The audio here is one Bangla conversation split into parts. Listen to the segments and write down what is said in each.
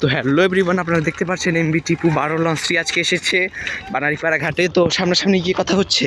তো হ্যালো এভরিওয়ান, আপনারা দেখতে পাচ্ছেন এমবি টিপু বারো লঞ্চটি আজকে এসেছে বানারিপাড়া ঘাটে। তো সামনাসামনি গিয়ে কথা হচ্ছে।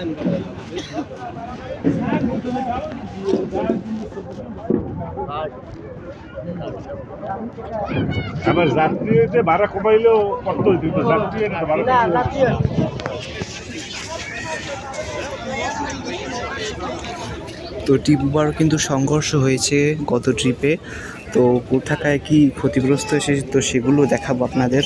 একটা আমার যাত্রীতে ভাড়া কমাইলেও কত দিত যাত্রী ভাড়া তো টিপুবারও কিন্তু সংঘর্ষ হয়েছে গত ট্রিপে তো কোথাকায় কি ক্ষতিগ্রস্ত হয়েছে তো সেগুলো দেখাবো আপনাদের।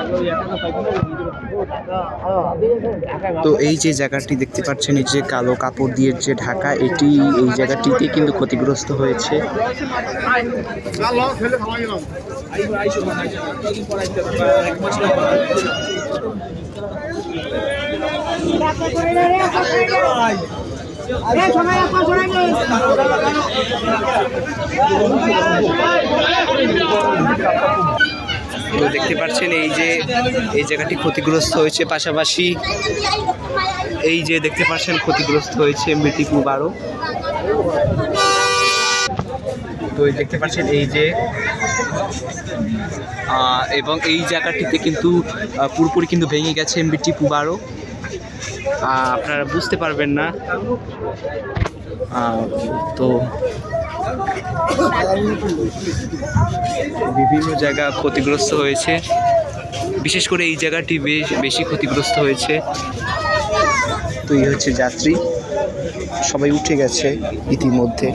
আমরা তো এই যে জায়গাটি দেখতে পাচ্ছেন, এই যে কালো কাপড় দিয়ে যে ঢাকা, এটি এই জায়গাটিতে কিন্তু ক্ষতিগ্রস্ত হয়েছে। তো দেখতে পাচ্ছেন, এই যে, এই জায়গাটি ক্ষতিগ্রস্ত হয়েছে। পাশাপাশি এই যে দেখতে পাচ্ছেন, ক্ষতিগ্রস্ত হয়েছে মৃতিপু বারো তো দেখতে পাচ্ছেন, এই যে এবং এই জায়গাটিতে কিন্তু পুরোপুরি কিন্তু ভেঙে গেছে এমবিটি পুবারও আপনারা বুঝতে পারবেন না। তো বিভিন্ন জায়গা ক্ষতিগ্রস্ত হয়েছে বিশেষ করে এই জায়গাটি বেশ বেশি ক্ষতিগ্রস্ত হয়েছে তো এই হচ্ছে যাত্রী সবাই উঠে গেছে ইতিমধ্যে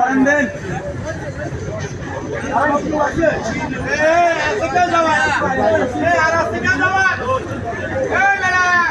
আনন্দেন আর যাওয়া আর যাওয়া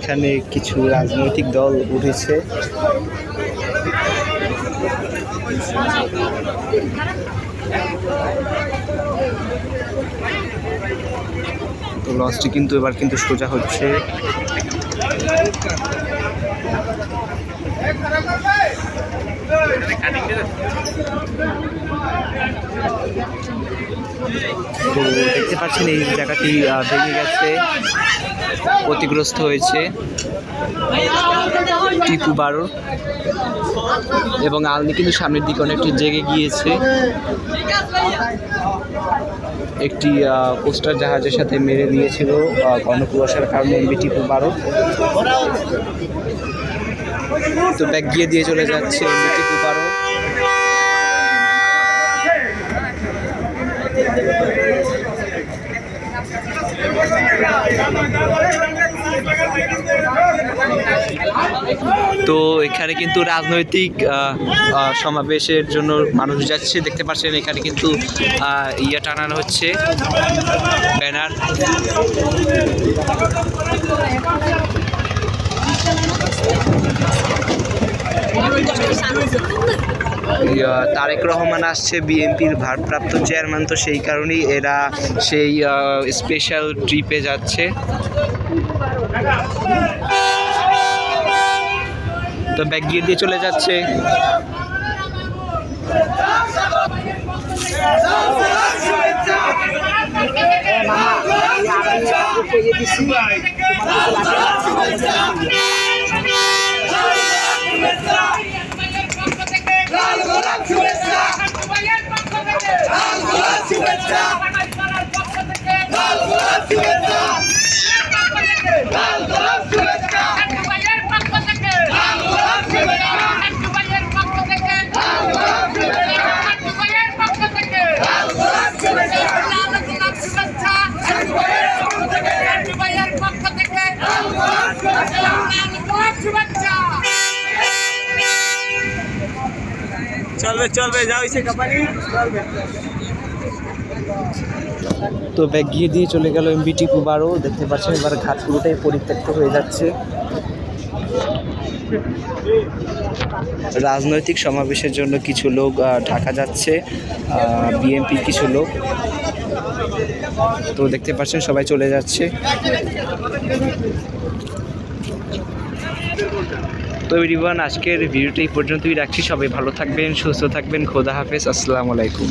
এখানে কিছু রাজনৈতিক দল উঠেছে। তো লঞ্চটি কিন্তু এবার কিন্তু সোজা হচ্ছে। তো দেখতে পাচ্ছেন এই জায়গাটি ভেঙে গেছে, ক্ষতিগ্রস্ত হয়েছে টিপু বারোর। এবং আলনি কিন্তু সামনের দিকে অনেকটা জেগে গিয়েছে। একটি কোস্টার জাহাজের সাথে মেরে দিয়েছিল ঘন কুয়াশার কারণে এমবি টিপু বারো তো ব্যাগ গিয়ে দিয়ে চলে যাচ্ছে এমবি টিপু বারো। তো এখানে কিন্তু রাজনৈতিক সমাবেশের জন্য মানুষ যাচ্ছে। দেখতে পাচ্ছেন এখানে কিন্তু ইয়া টানানো হচ্ছে। ব্যানার। তারেক রহমান আসছে, বিএনপির ভারপ্রাপ্ত চেয়ারম্যান, তো সেই কারণেই এরা সেই স্পেশাল ট্রিপে যাচ্ছে। তো ব্যাগ গিয়ে দিয়ে চলে যাচ্ছে। চলবে চলবে যা হয়েছে কাপানি। চলবে। তো ব্যাগ গিয়ে দিয়ে চলে গেল এমবিটি কুবারও দেখতে পাচ্ছেন এবার ঘাট পুরোটাই পরিত্যক্ত হয়ে যাচ্ছে। রাজনৈতিক সমাবেশের জন্য কিছু লোক ঢাকা যাচ্ছে বিএনপির কিছু লোক। তো দেখতে পাচ্ছেন সবাই চলে যাচ্ছে। তো এভরিওয়ান আজকের ভিডিওটা পর্যন্তই রাখছি। সবাই ভালো থাকবেন, সুস্থ থাকবেন। খোদা হাফেজ। আসসালামু আলাইকুম।